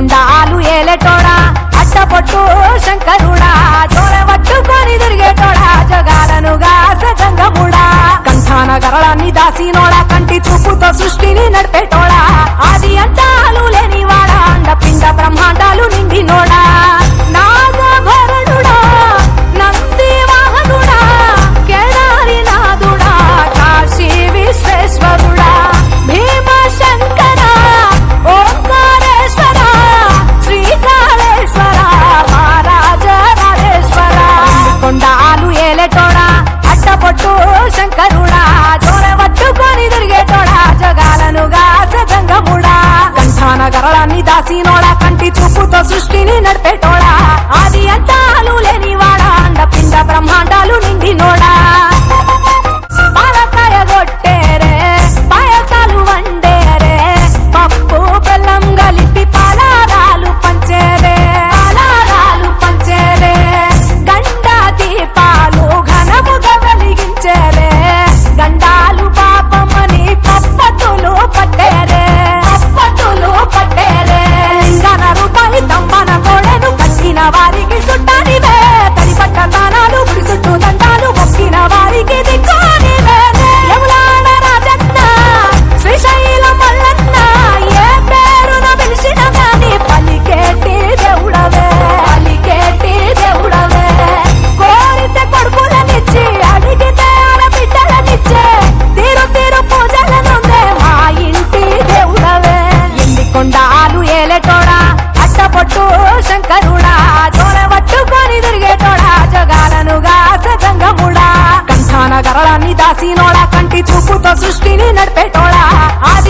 తొండాలు ఏలెటోడా? అట్టపొట్టు శంకరుడా? చోర పట్టుకొని తిరిగేటోడా? జగాలను సజంగముడా కంఠాన గరళాన్ని దాసినోడా? కంటి చూపుతో సృష్టిని నడిపేటోడా? ఆది అంతాలు లేనివాడా? రాసినోళ కంటి చూపుతో సృష్టిని నడిపేటోళ ఆది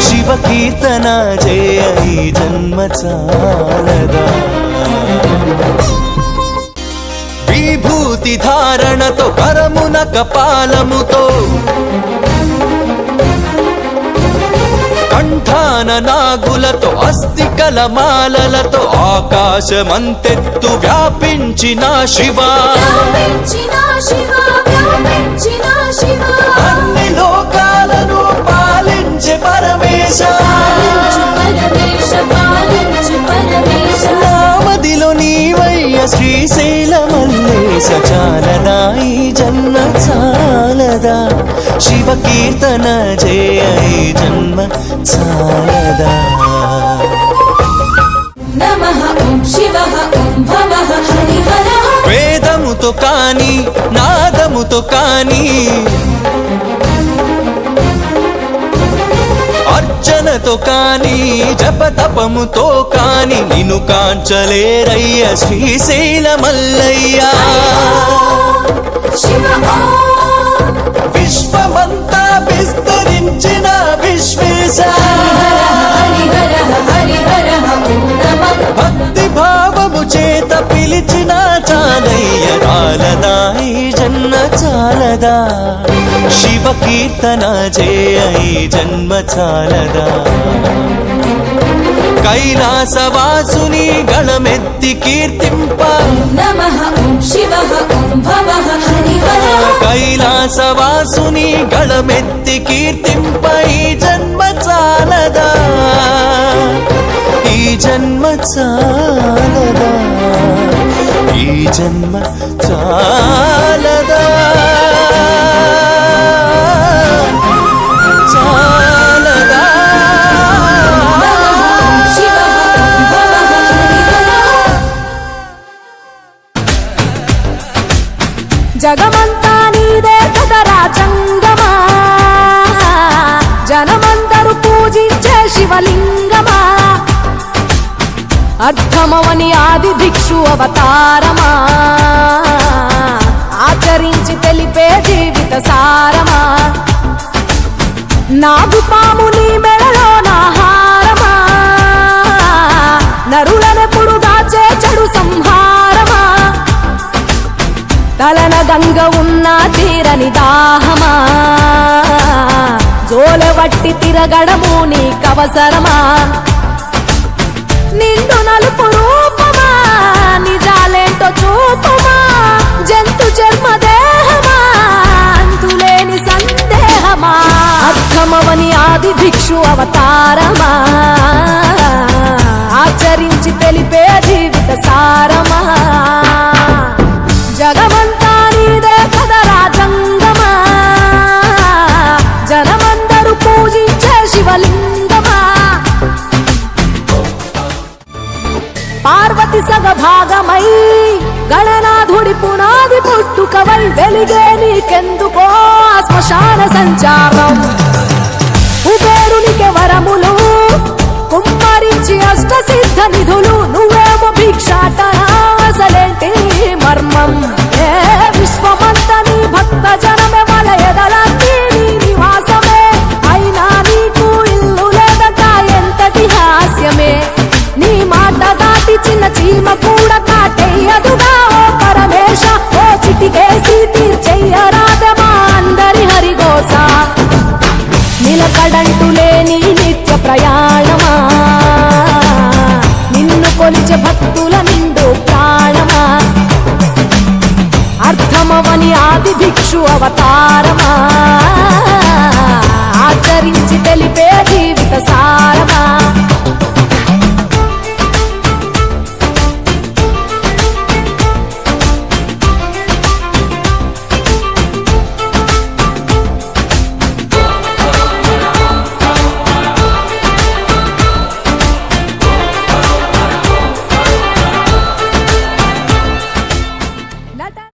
శివ కీర్తన జయ ఈ జన్మ చాలదా? విభూతి ధారణతో కరమున కపాలముతో కంఠాన నాగులతో అస్థికల మాలలతో ఆకాశమంతెత్తు వ్యాపించిన శివా. అన్ని లోకాలను పాలించే పరమేశ. నామదిలో నీవయ్య శివ కీర్తన జయ జన్మ చాలదా నమః ఓం శివ ఓం భవ హరిహర వేదముతో కాని నాదముతో కాని అర్చనతో కాని జపతపముతో కాని నిన్ను కాంచలేరయ్య శ్రీశైల మల్లయ్య శివ ఓం విశ్వమంతా విస్తరించిన విశ్వేశ. భక్తి భావము చేత పిలిచిన చాలయ్య చాలదా ఈ జన్మ చాలదా. శివ కీర్తన చేయ ఈ జన్మ చాలదా. కైలాసవాసుని గణమెత్తి కీర్తింప. కైలాసవాసుని గణమెత్తి కీర్తింప. ఈ జన్మ చాలదా? ఈ జన్మ చాలదా? ఈ జన్మ చాలదా? అర్థమవని ఆది భిక్షు అవతారమా? ఆచరించి తెలిపే జీవిత సారమా? నాగుపాము నీ మెడలో నాహారమా నరులనెప్పుడు దాచే చెడు సంహారమా? తలన గంగ ఉన్న తీరని దాహమా? జోలవట్టి తిరగడము నీకవసరమా? అర్థమవని ఆది భిక్షు అవతారమా? ఆచరించి తెలిపే జీవిత సారమా? జగమంతా నీదే కదరా జంగమా జనమందరూ పూజించే శివలింగమా? పార్వతి సగ భాగమై గణనాథుడి పునాది పుట్టుకవై వెలిగే నీకెందుకో శ్మశాన సంచారం. కుబేరునికి వరములు. కుమ్మరించి అష్ట సిద్ధ నిధులు నువ్వేమో భిక్షాట అసలేంటి మర్మం? ఏ విశ్వమంతని భక్త జనమే వాళ్ళ ఎదలా ప్రాణమా? నిన్ను కొలిచే భక్తుల నిండు ప్రాణమా? అర్థమవని ఆది భిక్షు అవతారమా? ఆచరించి తెలిపే జీవిత సారమా?